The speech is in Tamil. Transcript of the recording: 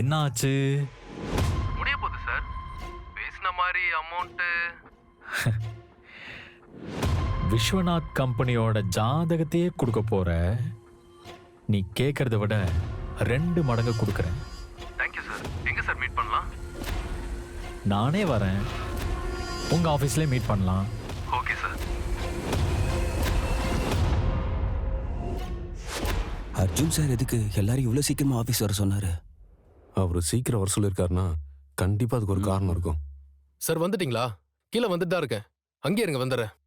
என்ன ஆச்சு முடிய போகுது சார். பேசின மாதிரி அமௌண்ட்டு விஸ்வநாத் கம்பெனியோட ஜாதகத்தையே கொடுக்க போற. நீ கேட்கறத விட ரெண்டு மடங்கு கொடுக்குறேன். தேங்க்யூ சார் எங்கே சார் மீட் பண்ணலாம்? நானே வரேன். உங்க ஆஃபீஸ்லேயே மீட் பண்ணலாம். ஓகே சார் அர்ஜுன் சார் எதுக்கு? எல்லாரும் இவ்வளோ சீக்கிரமா ஆஃபீஸ் வர சொன்னாரு. அவர் சீக்கிரம் வர சொல்லியிருக்காருன்னா கண்டிப்பா அதுக்கு ஒரு காரணம் இருக்கும். சார் வந்துட்டீங்களா? கீழே வந்துட்டு தான் இருக்கேன். அங்கேயே இருங்க வந்துடுறேன்.